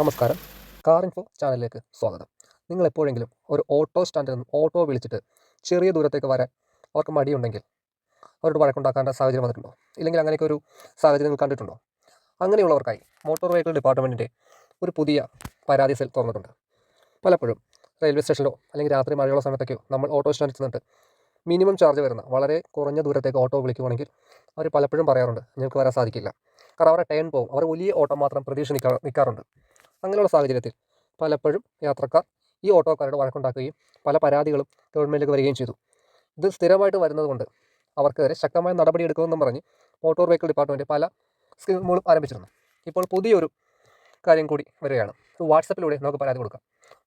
നമസ്കാരം. Car info ചാനലിലേക്ക് സ്വാഗതം. നിങ്ങൾ എപ്പോഴെങ്കിലും ഒരു ഓട്ടോ സ്റ്റാൻഡിൽ നിന്ന് ഓട്ടോ വിളിച്ചിട്ട് ചെറിയ ദൂരത്തേക്ക് വരാൻ അവർക്ക് മടിയുണ്ടെങ്കിൽ അവരോട് വഴക്കുണ്ടാക്കേണ്ട സാഹചര്യം വന്നിട്ടുണ്ടോ? ഇല്ലെങ്കിൽ അങ്ങനെയൊക്കെ ഒരു സാഹചര്യം നിങ്ങൾ കണ്ടിട്ടുണ്ടോ? അങ്ങനെയുള്ളവർക്കായി മോട്ടോർ വെഹിക്കിൾ ഡിപ്പാർട്ട്മെന്റിന്റെ ഒരു പുതിയ പരാതി സെൽ തുറന്നിട്ടുണ്ട്. പലപ്പോഴും റെയിൽവേ സ്റ്റേഷനിലോ അല്ലെങ്കിൽ രാത്രി മഴയുള്ള സമയത്തൊക്കെയോ നമ്മൾ ഓട്ടോ സ്റ്റാൻഡിൽ ചെന്നിട്ട് മിനിമം ചാർജ് വരുന്ന വളരെ കുറഞ്ഞ ദൂരത്തേക്ക് ഓട്ടോ വിളിക്കുവാണെങ്കിൽ അവർ പലപ്പോഴും പറയാറുണ്ട് ഞങ്ങൾക്ക് വരാൻ സാധിക്കില്ല. കാരണം അവരുടെ ടേൺ പോകും അവർ വലിയ ഓട്ടോ മാത്രം പ്രതീക്ഷ നിൽക്കാ നിൽക്കാറുണ്ട് അങ്ങനെയുള്ള സാഹചര്യത്തിൽ പലപ്പോഴും യാത്രക്കാർ ഈ ഓട്ടോക്കാരോട് വഴക്കുണ്ടാക്കുകയും പല പരാതികളും ഗവൺമെന്റിലേക്ക് വരികയും ചെയ്തു. ഇത് സ്ഥിരമായിട്ട് വരുന്നതുകൊണ്ട് അവർക്കെതിരെ ശക്തമായ നടപടി എടുക്കുമെന്നും പറഞ്ഞ് മോട്ടോർ വെഹിക്കിൾ ഡിപ്പാർട്ട്മെന്റ് പല സ്കീമുകളും ആരംഭിച്ചിരുന്നു. ഇപ്പോൾ പുതിയൊരു കാര്യം കൂടി വരികയാണ്. വാട്സപ്പിലൂടെ നമുക്ക് പരാതി കൊടുക്കാം.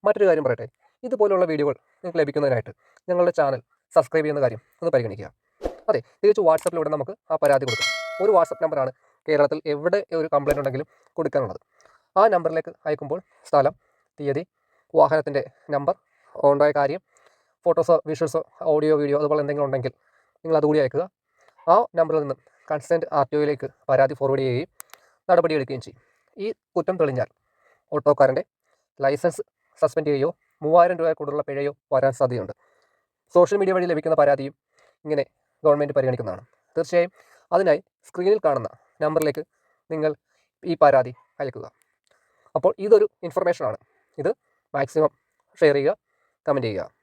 മറ്റൊരു കാര്യം പറയട്ടെ. ഇതുപോലുള്ള വീഡിയോകൾ നിങ്ങൾക്ക് ലഭിക്കുന്നതിനായിട്ട് ഞങ്ങളുടെ ചാനൽ സബ്സ്ക്രൈബ് ചെയ്യുന്ന കാര്യം ഒന്ന് പരിഗണിക്കുക. അതെ തികച്ചു വാട്സപ്പിലൂടെ നമുക്ക് ആ പരാതി കൊടുക്കാം. ഒരു വാട്സപ്പ് നമ്പറാണ് കേരളത്തിൽ എവിടെ ഒരു കംപ്ലയിന്റ് ഉണ്ടെങ്കിലും കൊടുക്കാനുള്ളത്. ആ നമ്പറിലേക്ക് അയക്കുമ്പോൾ സ്ഥലം തീയതി വാഹനത്തിന്റെ നമ്പർ ഉണ്ടായ കാര്യം ഫോട്ടോസോ വിഷ്വൽസോ ഓഡിയോ വീഡിയോ അതുപോലെ എന്തെങ്കിലും ഉണ്ടെങ്കിൽ നിങ്ങൾ അതുകൂടി അയക്കുക. ആ നമ്പറിൽ നിന്ന് കൺസേൺഡ് ആർ ടി ഒയിലേക്ക് പരാതി ഫോർവേഡ് ചെയ്യുകയും നടപടിയെടുക്കുകയും ചെയ്യും. ഈ കുറ്റം തെളിഞ്ഞാൽ ഓട്ടോക്കാരന്റെ ലൈസൻസ് സസ്പെൻഡ് ചെയ്യുകയോ മൂവായിരം രൂപ കൂടുതലുള്ള പിഴയോ വരാൻ സാധ്യതയുണ്ട്. സോഷ്യൽ മീഡിയ വഴി ലഭിക്കുന്ന പരാതിയും ഇങ്ങനെ ഗവൺമെന്റ് പരിഗണിക്കുന്നതാണ്. തീർച്ചയായും അതിനായി സ്ക്രീനിൽ കാണുന്ന നമ്പറിലേക്ക് നിങ്ങൾ ഈ പരാതി അയക്കുക. അപ്പോൾ ഇതൊരു ഇൻഫർമേഷനാണ് ഇത് മാക്സിമം ഷെയർ ചെയ്യുക കമന്റ് ചെയ്യുക.